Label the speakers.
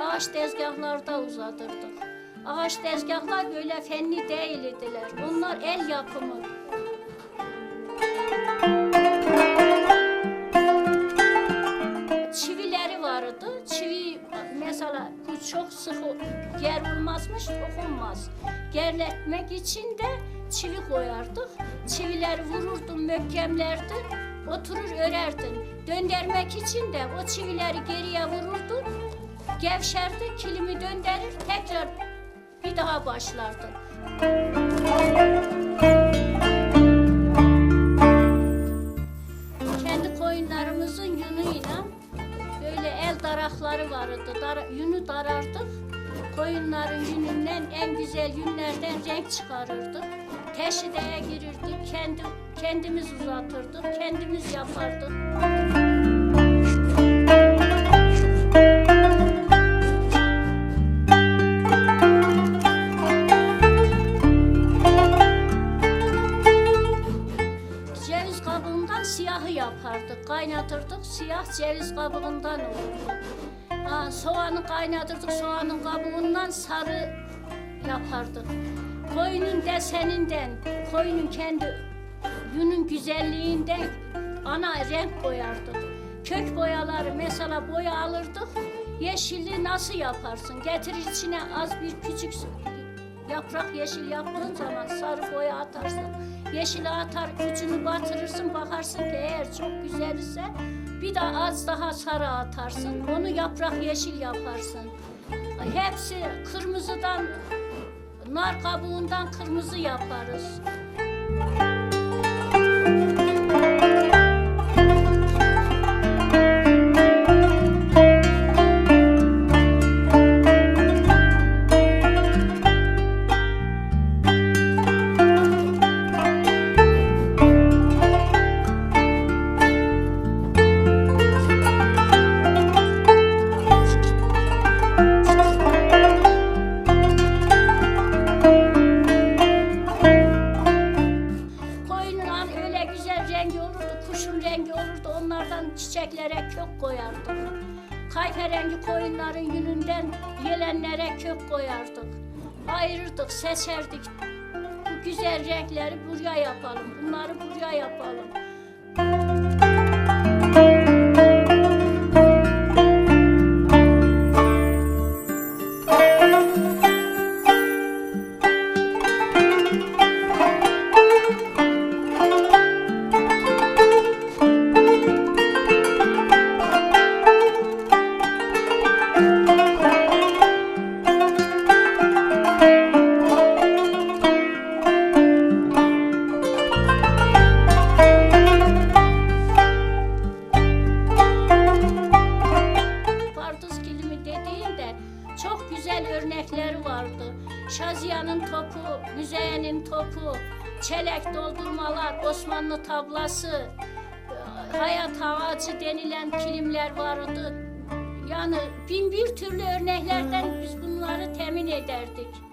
Speaker 1: ağaç tezgahlarda uzatırdık. Ağaç tezgahlar böyle fenli değildiler. Onlar el yapımı. Çivileri vardı. Çivi mesela bu çok sık ger olmazmış, dokunmaz. Gerletmek için de çivi koyardık. Çivileri vururdun, möhkemlerdi. Oturur örerdin. Döndürmek için de o çivileri geriye vururdun. Gevşerdi, kilimi döndürür, tekrar bir daha başlardın. Kendi koyunlarımızın yünüyle böyle el darakları vardı. Dar, yünü darardık. Koyunların yününden en güzel yünlerden renk çıkarırdık. Teşhideye girirdik. Kendi, kendimiz uzatırdık. Kendimiz yapardık. Ceviz kabuğundan siyahı yapardık. Kaynatırdık. Siyah ceviz kabuğundan olurdu. Ha, soğanı kaynatırdık. Soğanın kabuğundan sarı yapardık. Koyunun deseninden, koyunun kendi yünün güzelliğinden ana renk koyardık. Kök boyaları mesela boya alırdık. Yeşili nasıl yaparsın? Getir içine az bir küçük Yaprak yeşil yaptığın zaman sarı boya atarsın. Yeşili atar, ucunu batırırsın, bakarsın ki eğer çok güzel ise bir de az daha sarı atarsın. Onu yaprak yeşil yaparsın. Hepsi kırmızıdan, nar kabuğundan kırmızı yaparız. Kuşun rengi olurdu. Onlardan çiçeklere kök koyardık. Kayferengi koyunların yününden yelenlere kök koyardık. Ayırırdık, seçerdik. Bu güzel renkleri buraya yapalım, bunları buraya yapalım. Şaziyanın topu, Müzeyyen'in topu, çelek doldurmalar, Osmanlı tablası, hayat ağacı denilen kilimler vardı. Yani bin bir türlü örneklerden biz bunları temin ederdik.